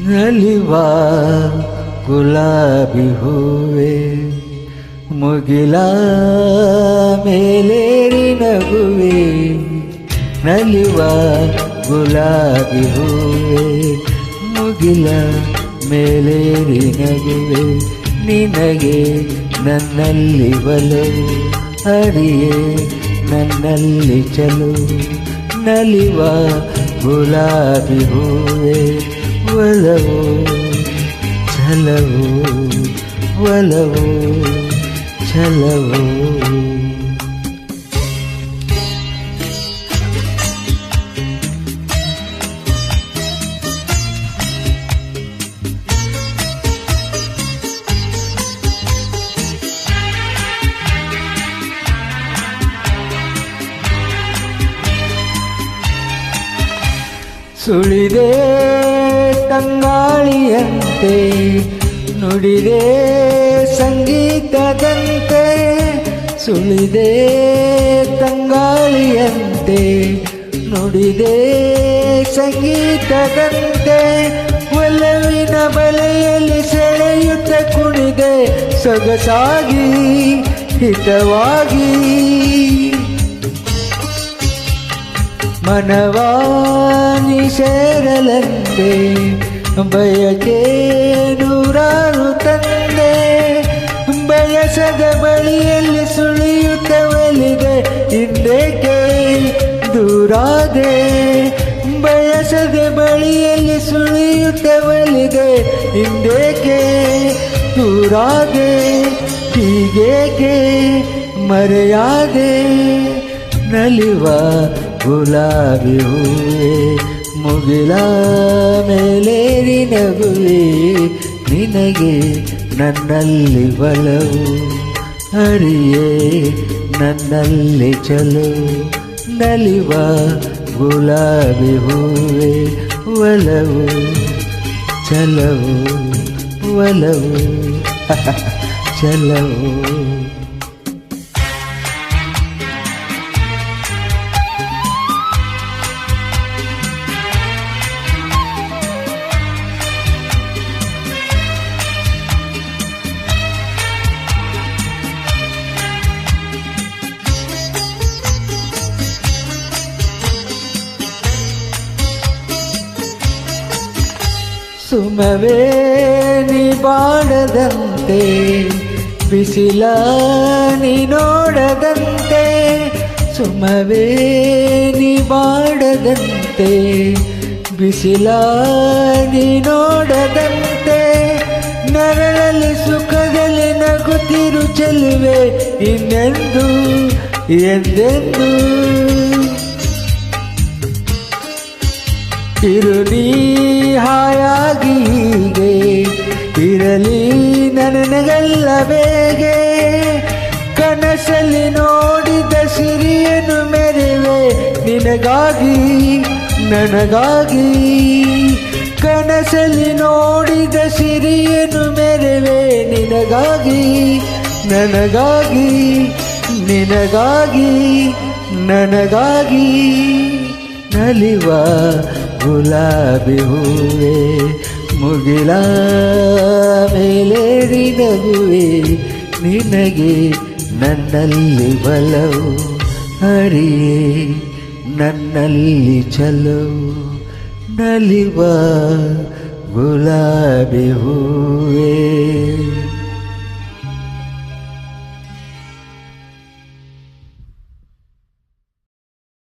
ನಲಿವ ಗುಲಾಬಿ ಹೂವೆ, ಮುಗಿಲ ಮೇಲೇರಿ ನಗುವೆ, ನಲಿವ ಗುಲಾಬಿ ಹೂವೆ, ಮುಗಿಲ ಮೇಲೇರಿ ನಗುವೆ, ನಿನಗೆ ನನ್ನಲ್ಲಿ ಬಲು ಅರಿಯೇ ನನ್ನಲ್ಲಿ ಚಲು, ನಲಿವ ಗುಲಾಬಿ ಹೂವೆ. ಒಲವು ಛಲವು ಒಲವು ಛಲವು ಸುಳಿದೆ ತಂಗಾಳಿಯಂತೆ ನುಡಿದೆ ಸಂಗೀತದಂತೆ ಸುಳಿದೆ ತಂಗಾಳಿಯಂತೆ ನುಡಿದೆ ಸಂಗೀತದಂತೆ ಒಲವಿನ ಬಲೆಯಲ್ಲಿ ಸೆಳೆಯುತ್ತ ಕುಣಿದೆ ಸೊಗಸಾಗಿ ಹಿತವಾಗಿ. ಮನವಾನಿ ಸೇರಲಂತೆ ಬಯಕೆ ನೂರಾರು ತಂದೆ ಬಯಸದ ಬಳಿಯಲ್ಲಿ ಸುಳಿಯುತ್ತ ಒಲಿದೆ ಹಿಂದೇಕೆ ದೂರಾದೆ ಬಯಸದ ಬಳಿಯಲ್ಲಿ ಸುಳಿಯುತ್ತ ಒಲಿದೆ ಹಿಂದೇಕೆ ದೂರಾದೆ ಹೀಗೇಕೆ ಮರೆಯಾದೆ ನಲಿವ ಗುಲಾಬಿ ಹೂವೆ ಮುಗಿಲ ಮೇಲೇರಿ ನಗುವೆ ನಿನಗೆ ನನ್ನಲ್ಲಿ ಬಲವು ಅರಿಯೇ ನನ್ನಲ್ಲಿ ಚಲು ನಲಿವ ಗುಲಾಬಿ ಹೂವೆ ಒಲವು ಚಲವು ಒಲವು ಚಲವು ಸುಮವೇ ನೀ ಬಾಡದಂತೆ ಬಿಸಿಲ ನೀ ನೋಡದಂತೆ ಸುಮವೇ ನೀ ಬಾಡದಂತೆ ಬಿಸಿಲ ನೀ ನೋಡದಂತೆ ನರಳಲ್ಲಿ ಸುಖದಲ್ಲಿ ನಗುತ್ತಿರು ಚೆಲುವೆ ಇನ್ನೆಂದು, ಎಂದೆಂದು? ಇರು ಹಾಯಾಗಿಗೆ ಇರಲಿ ನನಗೆಲ್ಲ ಬೇಗೆ, ಕನಸಲ್ಲಿ ನೋಡಿದ ಸಿರಿಯನ್ನು ಮೆರೆವೆ ನಿನಗಾಗಿ, ನನಗಾಗಿ. ಕನಸಲ್ಲಿ ನೋಡಿದ ಸಿರಿಯನ್ನು ಮೆರೆವೆ ನಿನಗಾಗಿ, ನನಗಾಗಿ ನಿನಗಾಗಿ, ನನಗಾಗಿ. ನಲಿವ ಗುಲಾಬಿ ಹೂವೆ ಮುಗಿಲ ಮೇಲೇರಿ ನಗುವೆ ನಿನಗೆ ನನ್ನಲ್ಲಿ ಬಲವು ಹರಿಯೇ ನನ್ನಲ್ಲಿ ಚಲವು ನಲಿವ ಗುಲಾಬಿ ಹೂವೆ